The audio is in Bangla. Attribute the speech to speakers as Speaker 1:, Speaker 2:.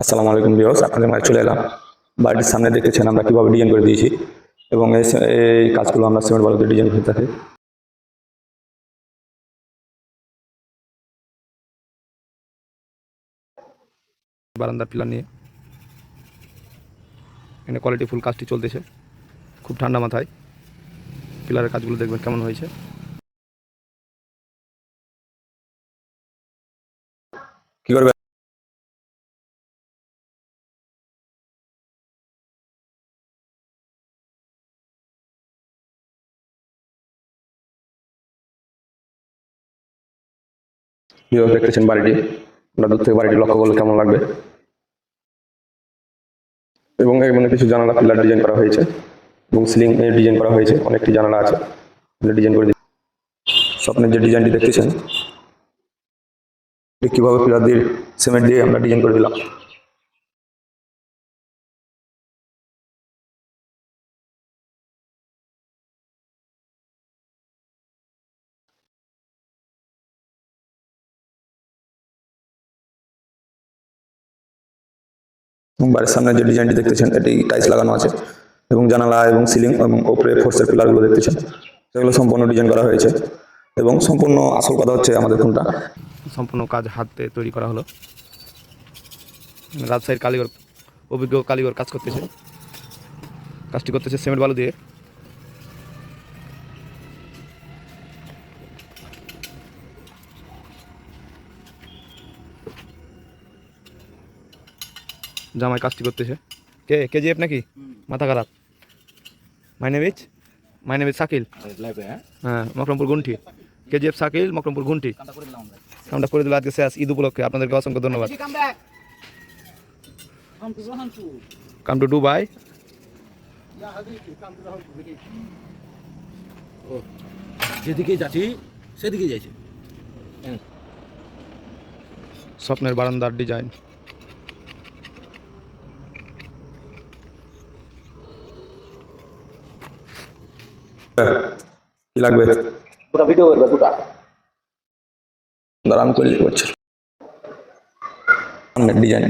Speaker 1: আসসালামু আলাইকুম বিয়স আপনাদের মাঝে চলে এলাম। বাড়ির সামনে দেখেছেন আমরা কীভাবে ডিজাইন করে দিয়েছি এবং এই কাজগুলো আমরা সিমেন্ট বালুতে ডিজাইন করে থাকি।
Speaker 2: বারান্দার পিলার নিয়ে। এখানে কোয়ালিটি ফুল কাজটি চলতেছে। খুব ঠান্ডা মাথায়। পিলারের কাজগুলো দেখবেন কেমন হয়েছে।
Speaker 1: কী করবে বিয়স দেখতেছেন বাড়িটি। আপনার দূর থেকে বাড়িটি লক্ষ্য করলে কেমন লাগবে? এবং এখানে কিছু জানালা পিলার ডিজাইন করা হয়েছে এবং সিলিং এর ডিজাইন করা হয়েছে, অনেকটি জানালা আছে। ডিজাইন করে। স্বপ্নের যে ডিজাইনটি দেখতেছেন কীভাবে পিলার দিয়ে সিমেন্ট দিয়ে আমরা ডিজাইন করে দিলাম। এবং বাড়ির সামনে যে ডিজাইনটি দেখতেছেন, এটি টাইলস লাগানো আছে এবং জানালা এবং সিলিং এবং ওপরে ফোর্সের পিলারগুলো দেখতেছেন। সেগুলো সম্পূর্ণ ডিজাইন করা হয়েছে এবং সম্পূর্ণ আসল কথা হচ্ছে আমাদের কোনটা
Speaker 2: সম্পূর্ণ কাজ হাতে তৈরি করা হলো। রাজশাহীর কালীগর অভিজ্ঞ কালীগর কাজ করতেছে। কাজটি করতেছে সিমেন্ট বালু দিয়ে। জামাই কাজটি করতেছে। কে কেজিএফ নাকি? মাথা খারাপ। মাইনেবিচ মাইনেবিচ সাকিল হ্যাঁ মকরমপুর গুন্ঠি কেজিএফ সাকিল মকরমপুর গুন্ঠি আমরা করে দিল আজকে শেষ ঈদ উপলক্ষে। আপনাদেরকে অসংখ্য ধন্যবাদ. Come to Dubai.
Speaker 3: যেদিকে যাচ্ছি সেদিকে যাইছে
Speaker 2: স্বপ্নের বারান্দার ডিজাইন।
Speaker 1: কি লাগবে?
Speaker 3: পুরো ভিডিও করবে দুটা
Speaker 1: দাঁড়া আমি তৈরি করছি ডিজাইন